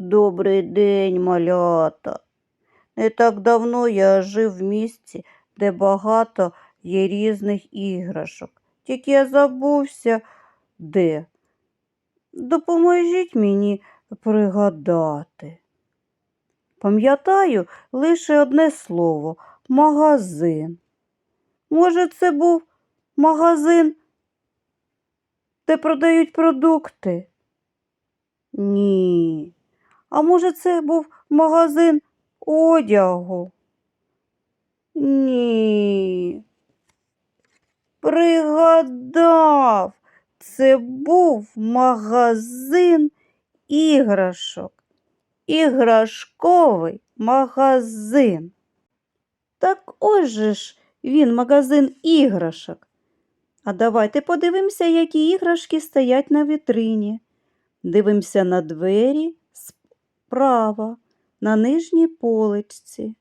Добрий день, малята. Не так давно я жив в місті, де багато є різних іграшок. Тільки я забувся де. Допоможіть мені пригадати. Пам'ятаю лише одне слово магазин. Може, це був магазин, де продають продукти? Ні. А може, це був магазин одягу? Ні. Пригадав, це був магазин іграшок. Іграшковий магазин. Так ось же ж він магазин іграшок. А давайте подивимося, які іграшки стоять на вітрині. Дивимося на двері справа, на нижній поличці.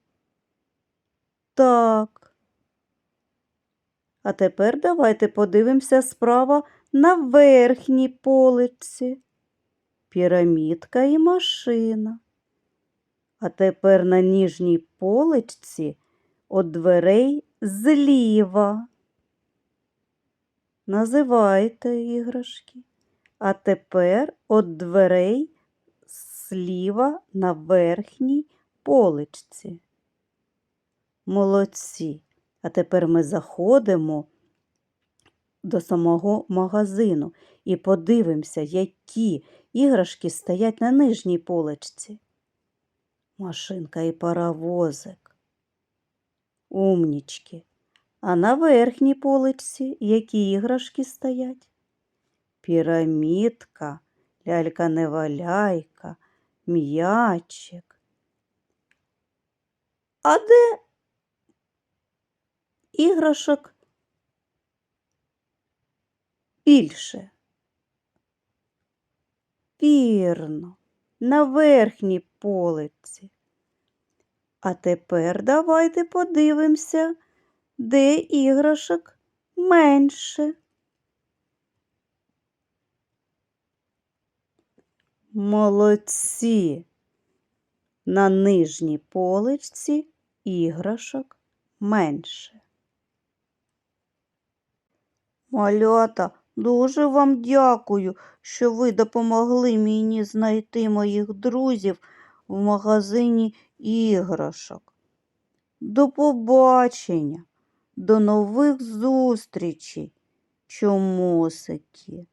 Так. А тепер давайте подивимося справа на верхній поличці. Пірамідка і машина. А тепер на ніжній поличці від дверей зліва. Називайте іграшки. А тепер від дверей зліва на верхній поличці. Молодці. А тепер ми заходимо до самого магазину і подивимося, які іграшки стоять на нижній поличці. Машинка і паровозик. Умнічки. А на верхній поличці які іграшки стоять? Пірамідка, лялька-неваляйка, м'ячик. А де іграшок більше? Вірно, на верхній полиці. А тепер давайте подивимося, де іграшок менше. Молодці. На нижній поличці іграшок менше. Малята, дуже вам дякую, що ви допомогли мені знайти моїх друзів в магазині іграшок. До побачення, до нових зустрічей, чомусики.